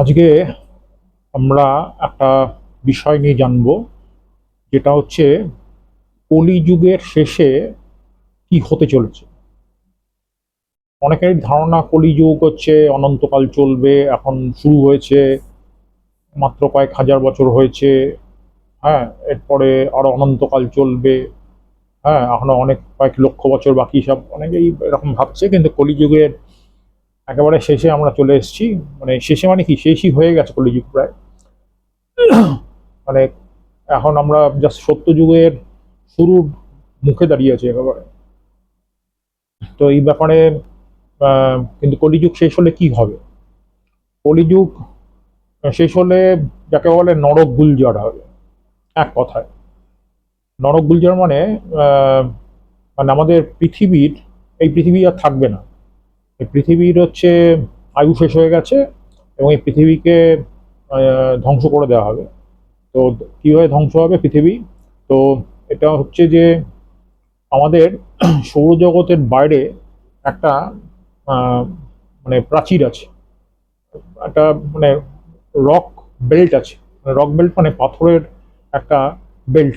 আজকে আমরা একটা বিষয় নিয়ে জানব, যেটা হচ্ছে কলিযুগের শেষে কি হতে চলেছে। অনেকের ধারণা কলিযুগ হচ্ছে, অনন্তকাল চলবে, এখন শুরু হয়েছে, মাত্র কয়েক হাজার বছর হয়েছে হ্যাঁ এরপরে আরও অনন্তকাল চলবে হ্যাঁ এখনও অনেক, কয়েক লক্ষ বছর বাকি সব অনেকেই এরকম ভাবছে, কিন্তু কলিযুগের একেবারে শেষে আমরা চলে এসেছি। মানে শেষে মানে কি? শেষই হয়ে গেছে কলিযুগ প্রায়। মানে এখন আমরা জাস্ট সত্য যুগের শুরুর মুখে দাঁড়িয়ে আছি একেবারে। তো এই ব্যাপারে কিন্তু কলিযুগ শেষ হলে কি হবে? কলিযুগ শেষ হলে যাকে বলে নরক গুলজার হবে। এক কথায়। নরক গুলজার মানে মানে আমাদের পৃথিবীর, এই পৃথিবী আর থাকবে না। পৃথিবীর হচ্ছে আয়ু শেষ হয়ে গেছে এবং এই পৃথিবীকে ধ্বংস করে দেওয়া হবে। তো কীভাবে ধ্বংস হবে পৃথিবী? তো এটা হচ্ছে যে আমাদের সৌরজগতের বাইরে একটা মানে প্রাচীর আছে। একটা মানে রক বেল্ট আছে। রক বেল্ট মানে পাথরের একটা বেল্ট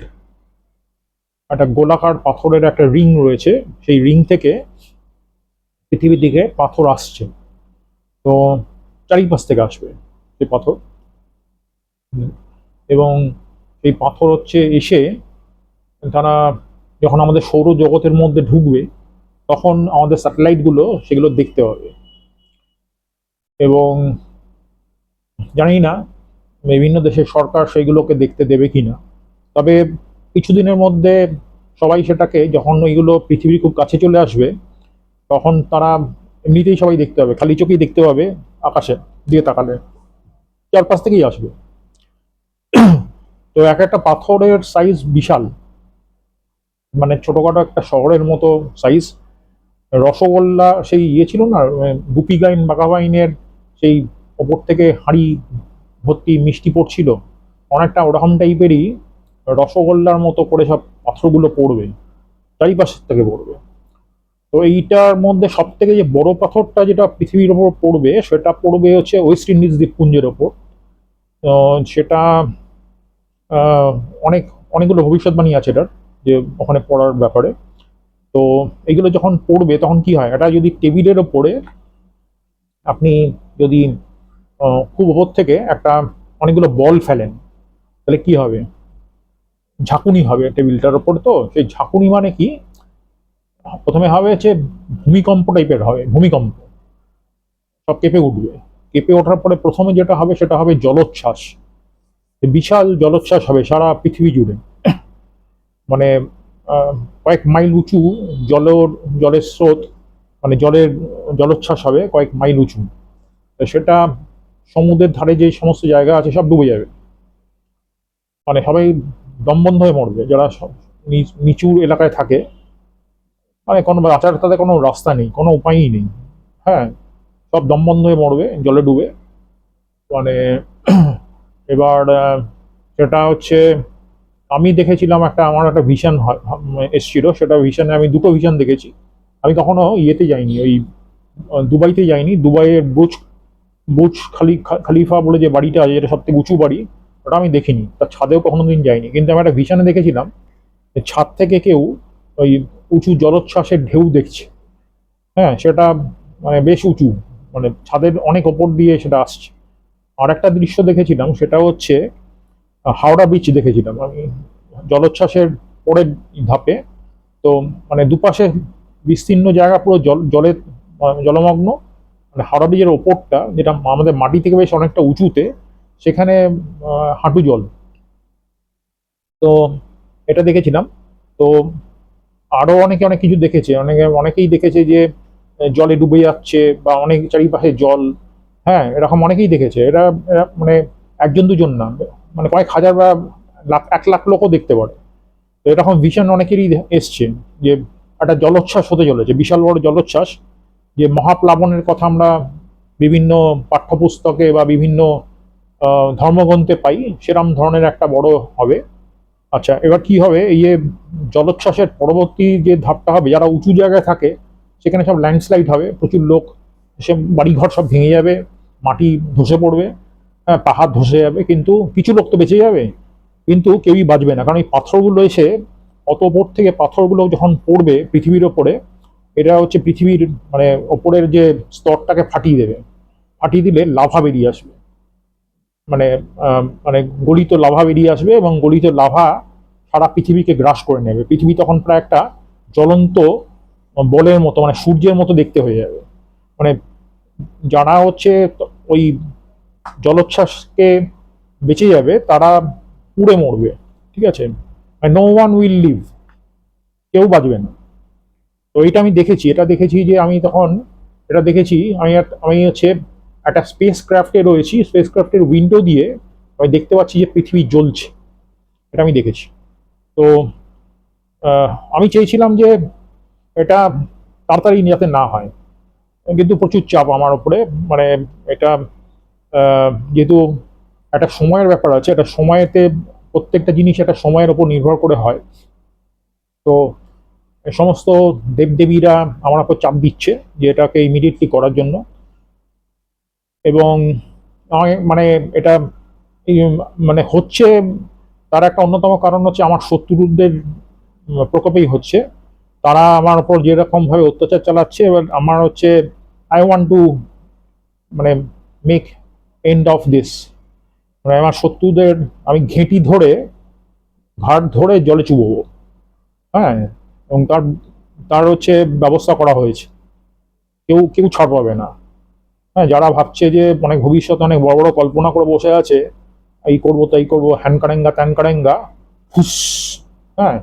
একটা গোলাকার পাথরের একটা রিং রয়েছে। সেই রিং থেকে পৃথিবীর দিকে পাথর আসছে। তো চারিপাশ থেকে আসবে সেই পাথর। এবং এই পাথর হচ্ছে এসে তারা যখন আমাদের সৌরজগতের মধ্যে ঢুকবে, তখন আমাদের স্যাটেলাইটগুলো সেগুলো দেখতে হবে এবং জানি না, বিভিন্ন দেশের সরকার সেইগুলোকে দেখতে দেবে কিনা। তবে কিছুদিনের মধ্যে সবাই সেটাকে, যখন ওইগুলো পৃথিবীর খুব কাছে চলে আসবে তখন তারা এমনিতেই সবাই দেখতে হবে খালি চোখেই দেখতে পাবে আকাশে, দিয়ে তাকালে। চারপাশ থেকেই আসবে। তো এক একটা পাথরের সাইজ বিশাল। মানে ছোটখাটো একটা শহরের মতো সাইজ রসগোল্লা সেই ইয়ে ছিল না গুপি গাইন বাঘাবাইনের সেই ওপর থেকে হাঁড়ি ভর্তি মিষ্টি পড়ছিল অনেকটা ওরকম টাইপেরই রসগোল্লার মতো করে সব পাথরগুলো পড়বে, চারিপাশের থেকে পড়বে। তো এইটার মধ্যে সব থেকে যে বড় পাথরটা যেটা পৃথিবীর ওপর পড়বে, সেটা পড়বে হচ্ছে ওয়েস্ট ইন্ডিজ দ্বীপপুঞ্জের ওপর। তো সেটা অনেক, অনেকগুলো ভবিষ্যৎবাণী আছে এটার, যে ওখানে পড়ার ব্যাপারে। তো এগুলো যখন পড়বে, তখন কি হয়? এটা যদি টেবিলের ওপরে আপনি যদি খুব ওপর থেকে একটা অনেকগুলো বল ফেলেন, তাহলে কি হবে? ঝাঁকুনি হবে টেবিলটার ওপর তো। সেই ঝাঁকুনি মানে কি? প্রথমে হবে হচ্ছে ভূমিকম্প টাইপের হবে, ভূমিকম্প। সব কেঁপে উঠবে। কেঁপে ওঠার পরে প্রথমে যেটা হবে সেটা হবে জলোচ্ছ্বাস। বিশাল জলোচ্ছ্বাস হবে সারা পৃথিবী জুড়ে। মানে কয়েক মাইল উঁচু জলের জলের স্রোত মানে জলের জলোচ্ছ্বাস হবে কয়েক মাইল উঁচু। সেটা সমুদ্রের ধারে যে সমস্ত জায়গা আছে সব ডুবে যাবে। মানে সবাই দমবন্ধ হয়ে মরবে। যারা নিচু এলাকায় থাকে মানে কোনো বাঁচার তাদের কোনো রাস্তা নেই, কোনো উপায়ই নেই। হ্যাঁ সব দমবন্ধ হয়ে মরবে, জলে ডুবে। মানে এবার সেটা হচ্ছে, আমি দেখেছিলাম একটা, আমার একটা ভিশন এসছিল। সেটা ভিশনে আমি দুটো ভিশন দেখেছি। আমি কখনো ইয়েতে যাইনি, ওই দুবাইতে যাইনি। দুবাইয়ের বুজ বুজ খালি খালিফা বলে যে বাড়িটা আছে, যেটা সব থেকে উঁচু বাড়ি, ওটা আমি দেখিনি। তার ছাদেও কখনো দিন যাইনি। কিন্তু আমি একটা ভিশনে দেখেছিলাম ছাদ থেকে কেউ ওই উঁচু জলোচ্ছ্বাসের ঢেউ দেখছে। হ্যাঁ সেটা মানে বেশ উঁচু মানে ছাদের অনেক ওপর দিয়ে সেটা আসছে। আর একটা দৃশ্য দেখেছিলাম, সেটা হচ্ছে হাওড়া বিচ দেখেছিলাম আমি, জলোচ্ছ্বাসের পরের ধাপে। তো মানে দুপাশে বিস্তীর্ণ জায়গা, পুরো জল, জলে জলমগ্ন। মানে হাওড়া ব্রিজের ওপরটা, যেটা আমাদের মাটি থেকে বেশ অনেকটা উঁচুতে, সেখানে হাঁটু জল। তো এটা দেখেছিলাম। তো আরও অনেকে অনেক কিছু দেখেছে। অনেকে, অনেকেই দেখেছে যে জলে ডুবে যাচ্ছে বা অনেক চারিপাশে জল হ্যাঁ এরকম অনেকেই দেখেছে। এরা মানে একজন দুজন না মানে কয়েক হাজার বা লাখ, এক লাখ লোকও দেখতে পারে। তো এরকম ভিশন অনেকেরই এসছে যে, একটা জলোচ্ছ্বাস হতে চলেছে, বিশাল বড় জলোচ্ছ্বাস যে, মহাপ্লাবনের কথা আমরা বিভিন্ন পাঠ্যপুস্তকে বা বিভিন্ন ধর্মগ্রন্থে পাই, সেরম ধরনের একটা বড় হবে। আচ্ছা এবার কি হবে? এই জলোচ্ছ্বাসের পরবর্তী যে ধাপটা হবে, যারা উঁচু জায়গায় থাকে, সেখানে সব ল্যান্ডস্লাইড হবে, প্রচুর লোক সে বাড়িঘর সব ভেঙে যাবে, মাটি ধসে পড়বে হ্যাঁ পাহাড় ধসে যাবে, কিন্তু কিছু লোক তো বেঁচে যাবে, কিন্তু কেউই বাঁচবে না। কারণ এই পাথরগুলো এসে অত ওপর থেকে পাথরগুলো যখন পড়বে পৃথিবীর ওপরে, এটা হচ্ছে পৃথিবীর মানে ওপরের যে স্তরটাকে ফাটিয়ে দেবে। ফাটিয়ে দিলে লাভা বেরিয়ে আসবে। মানে মানে গলিত লাভা বেরিয়ে আসবে এবং গলিত লাভা সারা পৃথিবীকে গ্রাস করে নেবে। পৃথিবী তখন প্রায় একটা জ্বলন্ত বলের মতো মানে সূর্যের মতো দেখতে হয়ে যাবে। মানে যারা হচ্ছে ওই জলোচ্ছ্বাসকে বেঁচে যাবে, তারা পুড়ে মরবে, ঠিক আছে? নো ওয়ান উইল লিভ কেউ বাঁচবে না। তো এটা আমি দেখেছি, এটা দেখেছি যে আমি তখন, এটা দেখেছি, আমি আমি হচ্ছে একটা স্পেস ক্রাফটে রয়েছি স্পেস ক্রাফটের উইন্ডো দিয়ে আমি দেখতে পাচ্ছি যে পৃথিবী জ্বলছে। এটা আমি দেখেছি। তো আমি চেয়েছিলাম যে এটা তাড়াতাড়ি যাতে না হয়। কিন্তু প্রচুর চাপ আমার উপরে। মানে এটা যেহেতু একটা সময়ের ব্যাপার আছে, একটা সময়েতে প্রত্যেকটা জিনিস একটা সময়ের উপর নির্ভর করে হয়। তো সমস্ত দেবদেবীরা আমার উপর চাপ দিচ্ছে যে এটাকে ইমিডিয়েটলি করার জন্য। এবং মানে এটা মানে হচ্ছে, তার একটা অন্যতম কারণ হচ্ছে আমার শত্রুদের প্রকোপেই হচ্ছে। তারা আমার উপর যেরকম ভাবে অত্যাচার চালাচ্ছে, এবার আমার হচ্ছে আই ওয়ান্ট টু মানে মেক এন্ড অফ দিস মানে আমার শত্রুদের, আমি ঘেঁটি ধরে, ঘাট ধরে জলে চুববো হ্যাঁ এবং তার তার হচ্ছে ব্যবস্থা করা হয়েছে। কেউ কেউ ছাড় পাবে না। হ্যাঁ যারা ভাবছে যে অনেক ভবিষ্যতে অনেক বড় বড় কল্পনা করে বসে আছে, এই করব, তাই করব, হ্যান কারেঙ্গা, ত্যান কারেঙ্গা, হুস হ্যাঁ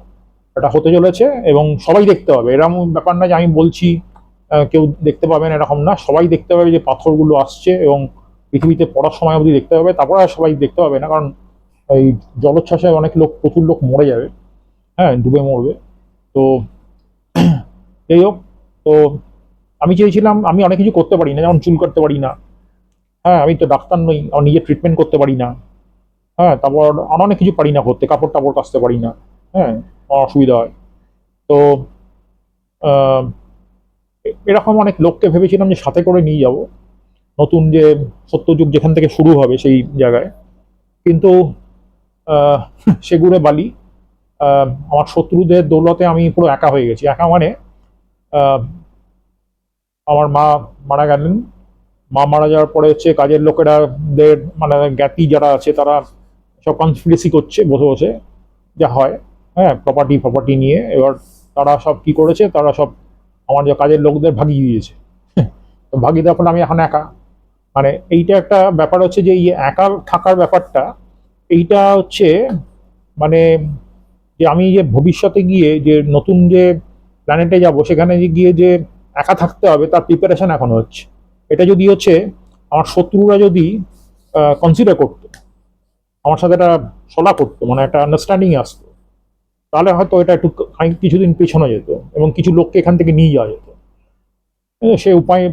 এটা হতে চলেছে এবং সবাই দেখতে পাবে। এরকম ব্যাপার না যে আমি বলছি কেউ দেখতে পাবেন এরকম না। সবাই দেখতে পাবে যে পাথরগুলো আসছে এবং পৃথিবীতে পড়ার সময় অবধি দেখতে পাবে। তারপর আর সবাই দেখতে পাবে না, কারণ এই জলোচ্ছ্বাসে অনেক লোক, প্রচুর লোক মরে যাবে। হ্যাঁ ডুবে মরবে। তো, যাই হোক, তো আমি চেয়েছিলাম আমি অনেক কিছু করতে পারি না, যেমন চুল করতে পারি না। হ্যাঁ আমি তো ডাক্তার নই, আমার নিজে ট্রিটমেন্ট করতে পারি না। হ্যাঁ তারপর আর অনেক কিছু পারি না করতে, কাপড় টাপড় কাচতে পারি না। হ্যাঁ আমার অসুবিধা হয়। তো এরকম অনেক লোককে ভেবেছিলাম যে সাথে করে নিয়ে যাব। নতুন যে সত্যযুগ যেখান থেকে শুরু হবে সেই জায়গায়। কিন্তু সেগুড়ে বালি আমার শত্রুদের দৌলতে আমি পুরো একা হয়ে গেছি। একা মানে আমার মা মারা গেলেন। মা মারা যাওয়ার পরে হচ্ছে কাজের লোকেরা মানে জ্ঞাতি যারা আছে তারা সব কনস্পিরেসি করছে, বসে বসে, যা হয়। হ্যাঁ প্রপার্টি প্রপার্টি নিয়ে। এবার তারা সব কি করেছে? তারা সব আমার যে কাজের লোকদের ভাগিয়ে দিয়েছে। তো ভাগিয়ে দেওয়ার ফলে আমি এখন একা। মানে এইটা একটা ব্যাপার হচ্ছে যে, এই একা থাকার ব্যাপারটা, এইটা হচ্ছে মানে যে আমি যে ভবিষ্যতে গিয়ে যে নতুন যে প্ল্যানেটে যাব, সেখানে গিয়ে যে একা থাকতে হবে, তার প্রিপারেশন এখন হচ্ছে। এটা যদি হচ্ছে, আমার শত্রুরা যদি কনসিডার করতো, আমার সাথে একটা সলা করতো মানে একটা আন্ডারস্ট্যান্ডিং আসতো, তাহলে হয়তো এটা একটু কিছুদিন পেছনে যেত এবং কিছু লোককে এখান থেকে নিয়ে যাওয়া যেত। সে উপায়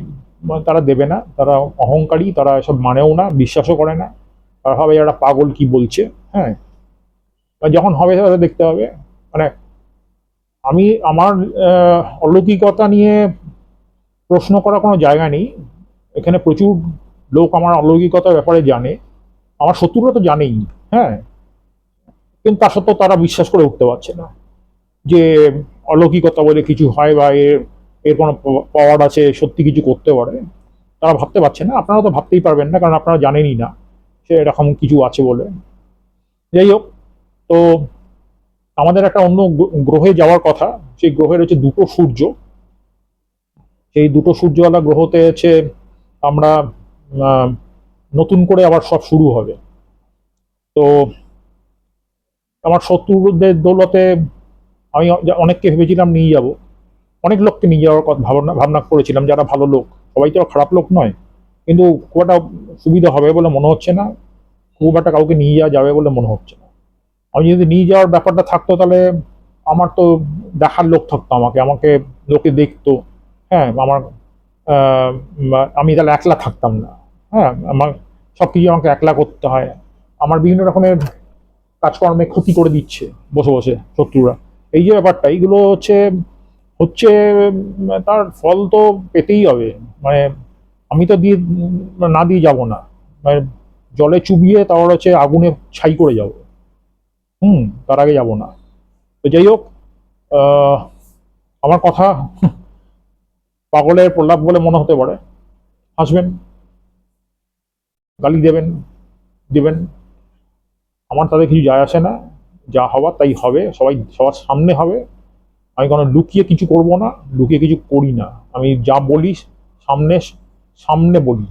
মানে তারা দেবে না, তারা অহংকারী, তারা এসব মানেও না, বিশ্বাসও করে না। তারা হবে একটা পাগল কি বলছে হ্যাঁ। যখন হবে তাহলে দেখতে হবে মানে আমি, আমার অলৌকিকতা নিয়ে প্রশ্ন করার কোনো জায়গা নেই। এখানে প্রচুর লোক আমার অলৌকিকতার ব্যাপারে জানে। আমার শত্রুরা তো জানেই হ্যাঁ? কিন্তু তা সত্ত্বেও তারা বিশ্বাস করে উঠতে পারছে না যে অলৌকিকতা বলে কিছু হয় বা এর এর কোনো পাওয়ার আছে, সত্যি কিছু করতে পারে। তারা ভাবতে পারছে না। আপনারা তো ভাবতেই পারবেন না, কারণ আপনারা জানেনই না সে এরকম কিছু আছে বলে। যাই হোক, তো আমাদের একটা অন্য গ্র- গ্রহে যাওয়ার কথা। সেই গ্রহের হচ্ছে দুটো সূর্য। সেই দুটো সূর্যওয়ালা গ্রহতে হচ্ছে আমরা নতুন করে আবার সব শুরু হবে। তো আমার শত্রুদের দৌলতে আমি অনেককে ভেবেছিলাম নিয়ে যাব। অনেক লোককে নিয়ে যাওয়ার কথা ভাবনা ভাবনা করেছিলাম, যারা ভালো লোক। সবাই তো খারাপ লোক নয়। কিন্তু খুব একটা সুবিধা হবে বলে মনে হচ্ছে না। খুব একটা কাউকে নিয়ে যাওয়া যাবে বলে মনে হচ্ছে না। আমি যদি নিয়ে যাওয়ার ব্যাপারটা থাকতো তাহলে আমার তো দেখার লোক থাকতো আমাকে আমাকে লোকে দেখতো। হ্যাঁ আমার আমি তাহলে একলা থাকতাম না। হ্যাঁ আমার সব কিছু আমাকে একলা করতে হয়। আমার বিভিন্ন রকমের কাজকর্মে ক্ষতি করে দিচ্ছে বসে বসে শত্রুরা। এই যে ব্যাপারটা, এইগুলো হচ্ছে হচ্ছে তার ফল তো পেতেই হবে। মানে আমি তো দিয়ে, না দিয়ে যাব না। মানে জলে চুবিয়ে তারপর হচ্ছে আগুনে ছাই করে যাব। হুম, তার আগে যাব না। তো যাই হোক আমার কথা পাগলের প্রলাপ বলে মনে হতে পারে। হাসবেন, গালি দেবেন, দিবেন। আমার তাদের কিছু যায় আসে না। যা হওয়ার তাই হবে। সবাই সবার সামনে হবে। আমি কোনো লুকিয়ে কিছু করব না, লুকিয়ে কিছু করি না। আমি যা বলি সামনে সামনে বলি।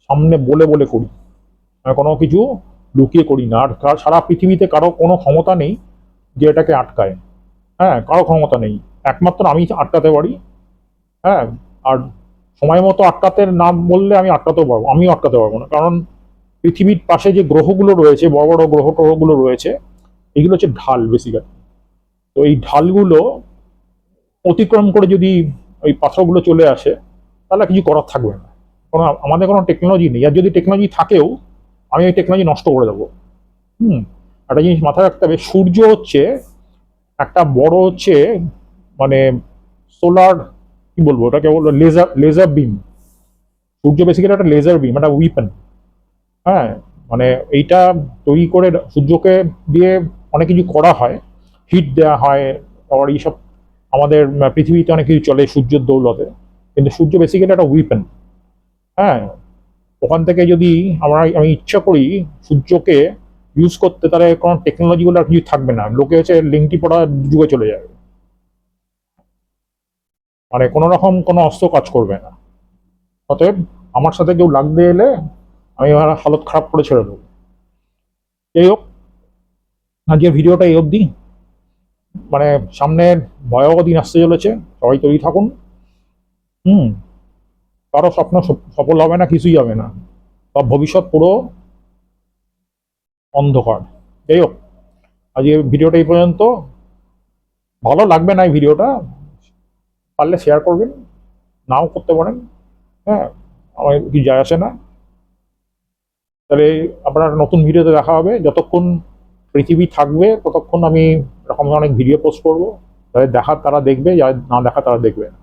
সামনে বলে বলে করি। আমি কোনো কিছু লুকিয়ে করি না। আর সারা পৃথিবীতে কারও কোনো ক্ষমতা নেই যে এটাকে আটকায়। হ্যাঁ কারও ক্ষমতা নেই। একমাত্র আমি আটকাতে পারি। হ্যাঁ আর সময় মতো আটকাতে না বললে আমি আটকাতেও পারব, আমিও আটকাতে পারব না। কারণ পৃথিবীর পাশে যে গ্রহগুলো রয়েছে, বড় বড় গ্রহ ট্রহগুলো রয়েছে, এগুলো হচ্ছে ঢাল বেসিক্যালি তো এই ঢালগুলো অতিক্রম করে যদি ওই পাথরগুলো চলে আসে, তাহলে কিছু করার থাকবে না। কোনো আমাদের কোনো টেকনোলজি নেই। আর যদি টেকনোলজি থাকেও, আমি ওই টেকনোলজি নষ্ট করে দেবো। হুম, একটা জিনিস মাথায় রাখতে হবে, সূর্য হচ্ছে একটা বড় হচ্ছে মানে সোলার কি বলব? ওটাকে বলব লেজার লেজার বিম সূর্য বেসিক্যালি একটা লেজার বিম একটা উইপেন হ্যাঁ? মানে এইটা তৈরি করে সূর্যকে দিয়ে অনেক কিছু করা হয়। হিট দেওয়া হয়, আবার এইসব আমাদের পৃথিবীতে অনেক কিছু চলে সূর্যের দৌলতে। কিন্তু সূর্য বেসিক্যালি একটা উইপেন হ্যাঁ? ওখান থেকে যদি আমরা, আমি ইচ্ছা করি সূর্যকে ইউজ করতে, তাহলে কোনো টেকনোলজিগুলো আর কিছু থাকবে না। লোকে হচ্ছে লিঙ্কটি পড়া যুগে চলে যাবে মানে কোনো রকম কোনো অস্ত্র কাজ করবে না। অতএব আমার সাথে কেউ লাগতে এলে আমি আমার হালত খারাপ করে ছেড়ে দেবো। যাই হোক, আজকের ভিডিওটা এই অবধি। মানে সামনে ভয়াবহ দিন আসতে চলেছে, সবাই তৈরি থাকুন। হুম, কারও স্বপ্ন সফল হবে না, কিছুই হবে না। সব ভবিষ্যৎ পুরো অন্ধকার। যাই হোক আজকে ভিডিওটা এই পর্যন্ত। ভালো লাগবে না এই ভিডিওটা পারলে শেয়ার করবেন, নাও করতে পারেন হ্যাঁ আমার কি যায় আসে না। তাহলে আপনার নতুন ভিডিওতে দেখা হবে। যতক্ষণ পৃথিবী থাকবে, ততক্ষণ আমি এরকম অনেক ভিডিও পোস্ট করব। যাদের দেখা তারা দেখবে যারা না দেখা তারা দেখবে না।